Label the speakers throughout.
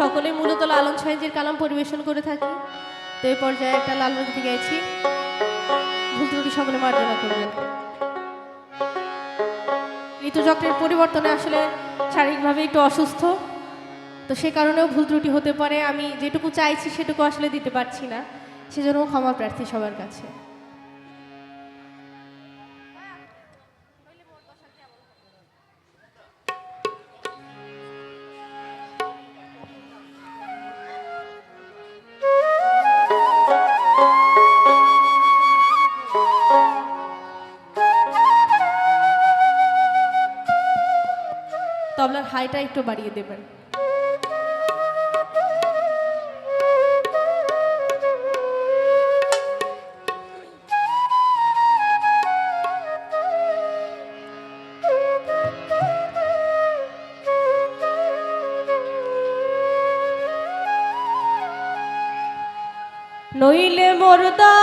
Speaker 1: সকলে মূলত লালন সাহেজের কালাম পরিবেশন করে থাকি। তো এই পর্যায়ে একটা লালন গীতি গাইছি ভুল ত্রুটি সকলে মার্জনা করবেন। ঋতুচক্রের পরিবর্তনে আসলে শারীরিকভাবে একটু অসুস্থ। তো সে কারণেও ভুল ত্রুটি হতে পারে। আমি যেটুকু চাইছি সেটুকু আসলে দিতে পারছি না। সেজন্য ক্ষমা প্রার্থী সবার কাছে। তবলার হাইটা একটু বাড়িয়ে দেবেন। নইলে মোরদা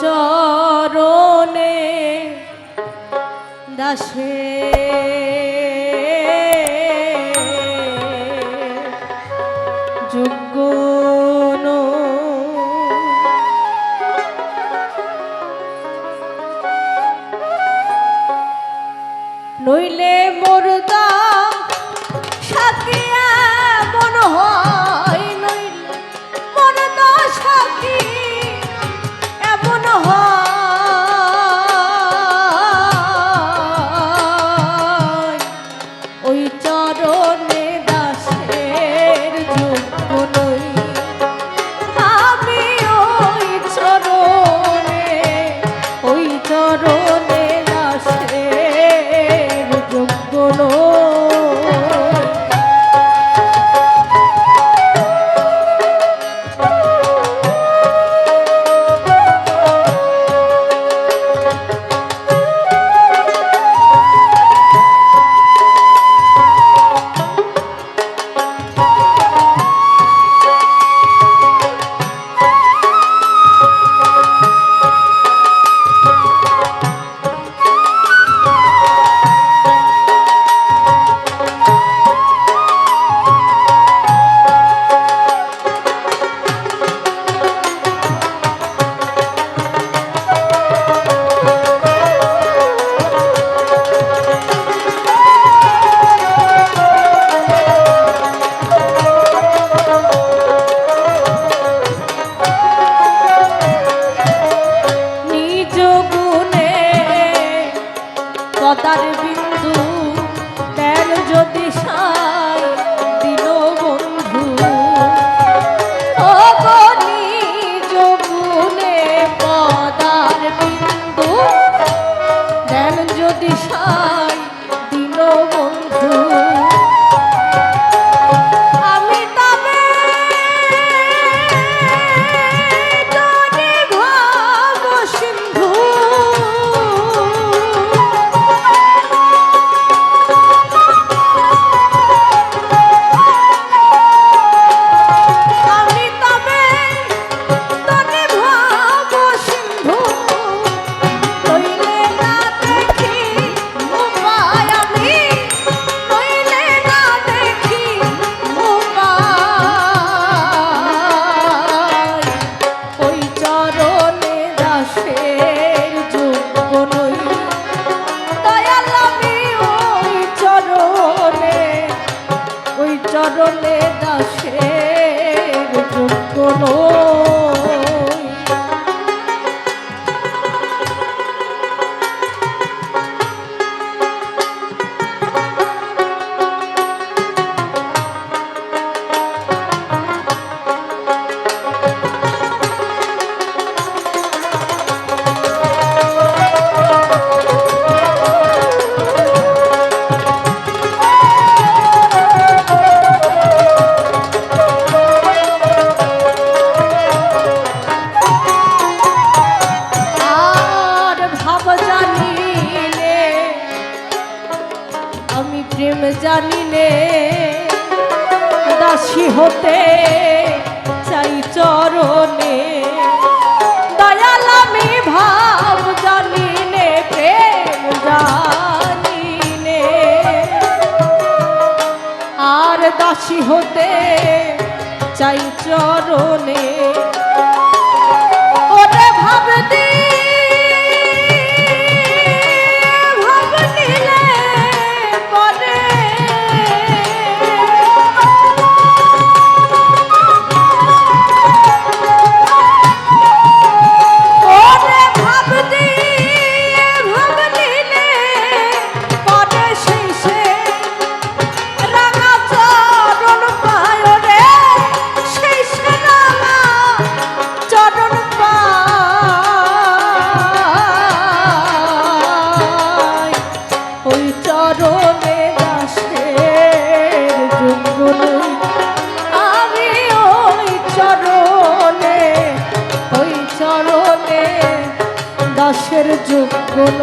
Speaker 1: চরণে দাসে। যোগ্য নইলে মোরদা সাকিয়া মন হয়। প্রেম জানি নে দাসী হতে চাই চরণে। দয়াল আমি ভাব জানি নে প্রেম জানি নে আর দাসী হতে চাই চরণে। ওরে ভাব যোগ্য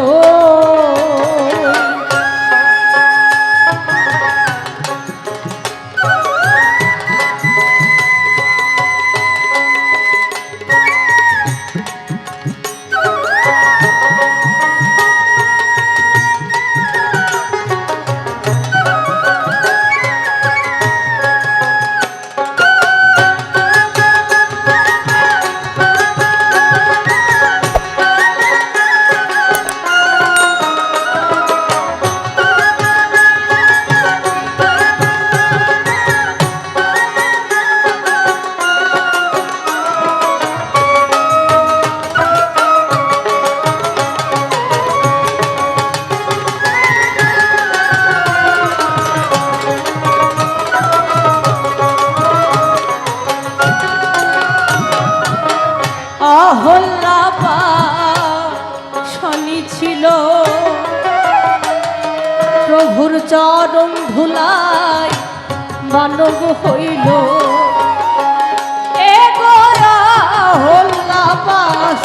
Speaker 1: চরণ ধুলাই মানব হইল। এ গোরা হল্লা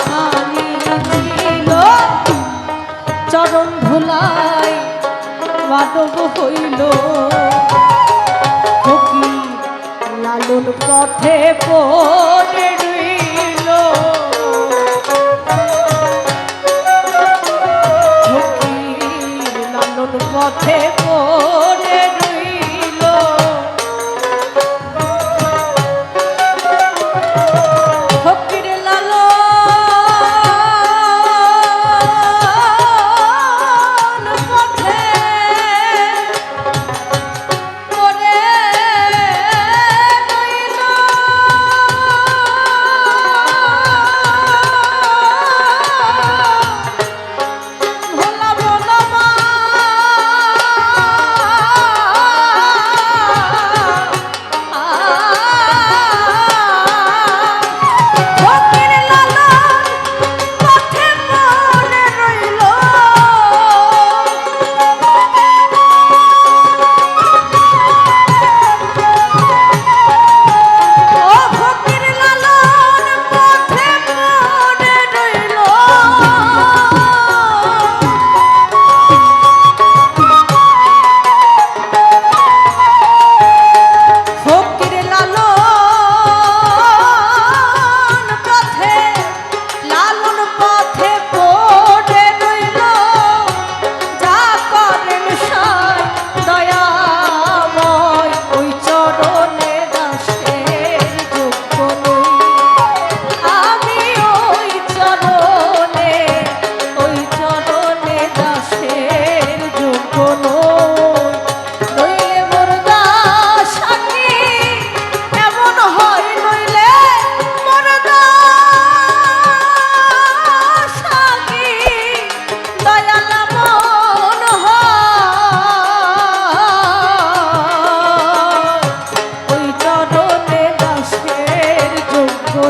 Speaker 1: শনি ছিল চরণ ধুলাই মানব হইল। লালন পথে পড়ে রইল। পথে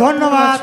Speaker 2: ধন্যবাদ